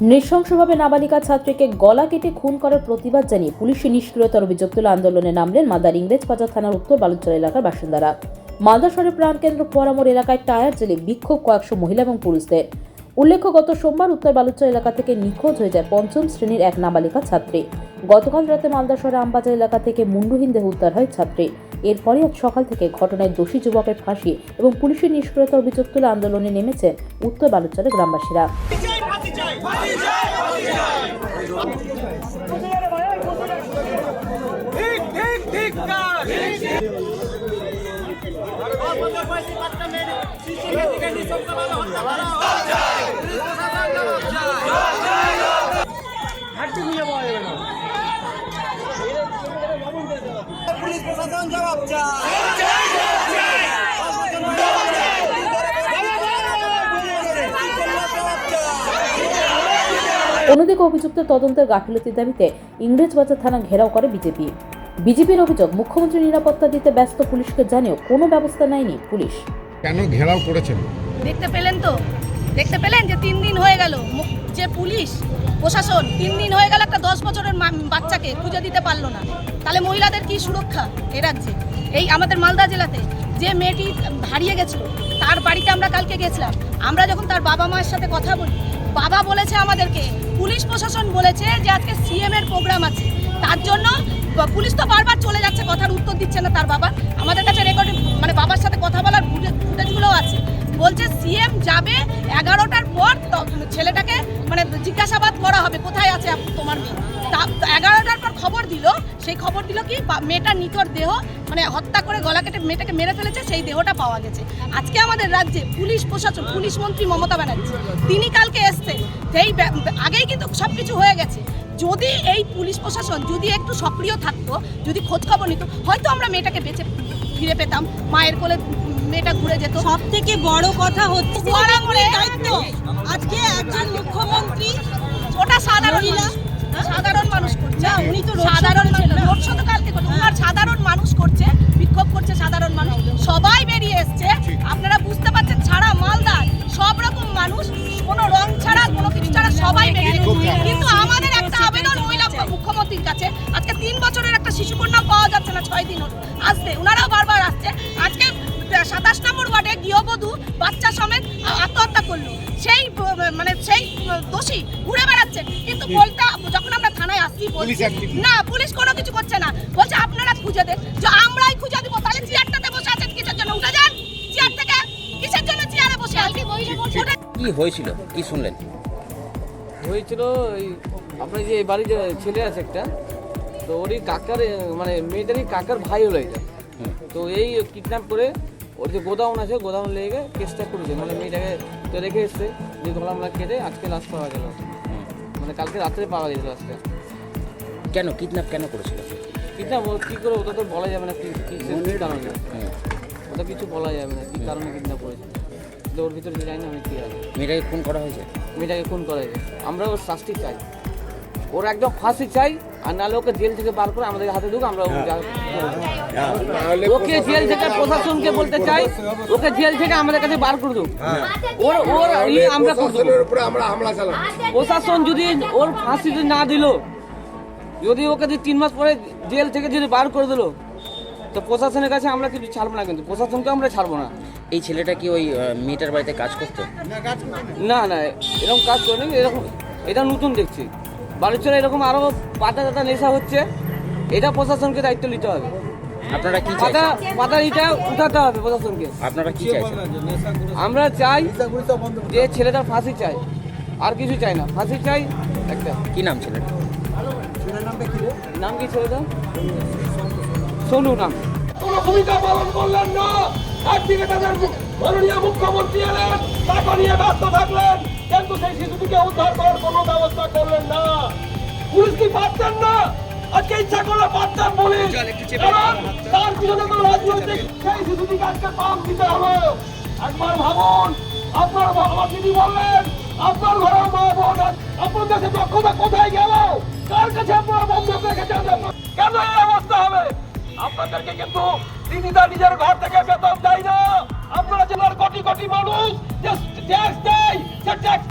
নৃশংসভাবে নাবালিকা ছাত্রীকে গলা কেটে খুন করার প্রতিবাদ জানিয়ে পুলিশের নিষ্ক্রিয়তার অভিযোগ তুলে আন্দোলনে নামলেন মাদার ইংরেজ বাজার থানার উত্তর বালুচর এলাকার বাসিন্দারা। মালদা শহরের প্রাণকেন্দ্র পোয়ারামোড় এলাকায় টায়ার জেলে বিক্ষোভ কয়েকশো মহিলা এবং পুরুষদের। উল্লেখ্য, গত সোমবার উত্তর বালুচর এলাকা থেকে নিখোঁজ হয়ে যায় পঞ্চম শ্রেণির এক নাবালিকা ছাত্রী। গতকাল রাতে মালদা শহরের আমবাজার এলাকা থেকে মুন্ডুহীন দেহ উদ্ধার হয় ছাত্রী। এরপরই আজ সকাল থেকে ঘটনায় দোষী যুবকের ফাঁসি এবং পুলিশের নিষ্ক্রিয়তা অভিযোগ তুলে আন্দোলনে নেমেছেন উত্তর বালুচরের গ্রামবাসীরা। ঠিক ঠিক ঠিক পুলিশ প্রশাসন জবাব চায়। অন্যদিকে অভিযুক্ত তদন্তের গাফিলতির দাবিতে ইংরেজবাজার থানা ঘেরাও করে বিজেপি। বিজেপির অভিযোগ মুখ্যমন্ত্রী নিরাপত্তা দিতে ব্যস্ত পুলিশকে জানিয়েও কোনো ব্যবস্থা নেয়নি পুলিশ। কেন ঘেরাও করেছেন? দেখতে পেলেন তো? দেখতে পেলেন যে তিন দিন হয়ে গেল যে পুলিশ প্রশাসন তিন দিন হয়ে গেল একটা দশ বছরের মা- বাচ্চাকে খুঁজে দিতে পারল না। তাহলে মহিলাদের কি সুরক্ষা এ রাজ্যে? এই আমাদের মালদা জেলাতে যে মেয়েটি হারিয়ে গেছিল তার বাড়িতে আমরা কালকে গেছিলাম। আমরা যখন তার বাবা মায়ের সাথে কথা বলি বাবা বলেছে আমাদেরকে। পুলিশ প্রশাসন বলেছে যে আজকে সিএম এর প্রোগ্রাম আছে। তার জন্য পুলিশ তো বারবার চলে যাচ্ছে, কথার উত্তর দিচ্ছে না তার বাবা। আমাদের কাছে রেকর্ড মানে বাবার সাথে কথা বলার জিজ্ঞাসাবাদ করা হবে কোথায় আছে তোমার মেয়ে? তা- এগারোটার পর খবর দিল সেই খবর দিল কি মেয়েটার নিথর দেহ মানে হত্যা করে গলা কেটে মেয়েটাকে মেরে ফেলেছে সেই দেহটা পাওয়া গেছে। আজকে আমাদের রাজ্যে পুলিশ প্রশাসন পুলিশ মন্ত্রী মমতা ব্যানার্জি তিনি কালকে এসছেন। সেই আগেই কিন্তু সব কিছু হয়ে গেছে। যদি এই পুলিশ প্রশাসন যদি একটু সক্রিয় থাকতো যদি খোঁজ খবর নিত হয়তো আমরা মেয়েটাকে বেঁচে ফিরে পেতাম মায়ের কোলে মেয়েটা ঘুরে যেত। সব থেকে বড় কথা হচ্ছে দায়িত্ব। আজকে একজন মুখ্যমন্ত্রী ওটা সাধারণ? মানুষ। সাধারণ মানুষ করছে উনি তো সাধারণ শো দোষী ঘুরে বেড়াচ্ছে। কিন্তু বলতে যখন আমরা থানায় আসছি বলছি, না পুলিশ কোনো কিছু করছে না। বলছে আপনারা খুঁজে দেন যে আমরাই খুঁজে দিব তাহলে চেয়ারটাতে বসে আছেন কিসের জন্য? উঠে যান। চেয়ার থেকে কিসের জন্য চেয়ারে বসে আছেন? কি হয়েছিল? কি শুনলেন? হয়েছিল ওই আপনার যে এই বাড়ির যে ছেলে আছে একটা তো ওরই কাকার মানে মেয়েটারই কাকার ভাই হলো এটা। তো এই কিডন্যাপ করে ওর যে গোদাউন আছে গোদাউন লেগে কেসটা করেছে। মানে মেয়েটাকে তো রেখে এসছে যে গলা আমরা কেটে আজকে লাশ পাওয়া গেল। মানে কালকে রাত্রে পাওয়া গেছিল আজকে কেন? কিডন্যাপ কেন করেছিল? কিডন্যাপ কী করে ওটা তো বলা যাবে না কি কারণে। হুম। ওটা কিছু বলা যাবে না কী কারণে কিডন্যাপ করেছে। ওর ভিতরে জানি না আমি কী আছে মেয়েটাকে খুন করা হয়েছে? মেয়েটাকে খুন করা হয়েছে। আমরা ওর শাস্তি চাই। ওর একদম ফাঁসি চাই আর নাহলে ওকে জেল থেকে বার করে আমাদের হাতে ঢুকে আমরা ওকে যা- ওকে জেল থেকে প্রশাসনকে বলতে চাই ওকে জেল থেকে আমাদের কাছে বার করে দেবো ওর ওর ই আমরা প্রশাসন যদি ওর ফাঁসি যদি না দিল যদি ওকে যদি তিন মাস পরে জেল থেকে যদি বার করে দিল তো প্রশাসনের কাছে আমরা কিছু ছাড়বো না কিন্তু প্রশাসনকে আমরা ছাড়বো না। এই ছেলেটা কি ওই মেয়েটার বাড়িতে কাজ করতো? না না এরকম কাজ করেনি এরকম এটা নতুন দেখছি। বালুচরে এরকম আরও পাতা টাতা নেশা হচ্ছে এটা প্রশাসনকে দায়িত্ব নিতে হবে। আপনারা কি পাতা পাতা এটা উঠাতে হবে প্রশাসনকে। আপনারা কি চাইছেন? আমরা চাই যে ছেলেটার ফাঁসি চাই আর কিছু চাই না। ফাঁসি চাই একটা। কি নাম ছেলেটা? নাম কি ছেলেটা? সোনু নাম। কোনো ভূমিকা পালন করলেন না একদিকে তাদের মু- মাননীয় মুখ্যমন্ত্রী এলেন টাকা নিয়ে ব্যস্ত থাকলেন কিন্তু সেই শিশুটিকে উদ্ধার করার কোনো ব্যবস্থা করলেন না। পুলিশ কি পারতেন না? আজকে ইচ্ছা করলে পারতেন পুলিশ। কারণ তার পিছনে তো রাজনৈতিক সেই শিশুটিকে আজকে পাম দিতে হবে। একবার ভাবুন আপনার আমার দিদি বললেন আপনার ঘরের মা বোন আপনার কাছে দক্ষতা কোথায় গেল? কার কাছে আপনারা বন্ধক রেখেছেন? কেন এই অবস্থা হবে? আপনাদেরকে কিন্তু তিনি তার নিজের ঘর থেকে বেতন দেয় না। আমরা জেলার কোটি কোটি মানুষ যে ট্যাক্স দেয় সে ট্যাক্স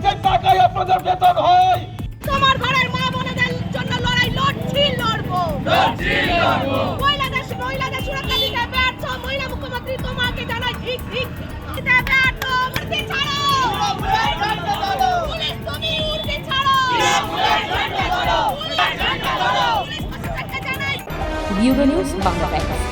আপনাদের বেতন হয়। তোমার ঘরের মা বোনেদের জন্য লড়াই লড়ছি লড়বো। লড়ছি লড়বো। মহিলাদের মহিলাদের সুরক্ষা দিতে ব্যর্থ। মহিলা মুখ্যমন্ত্রী তোমাকে জানাই ঠিক ঠিক বাংলা ব্যাংক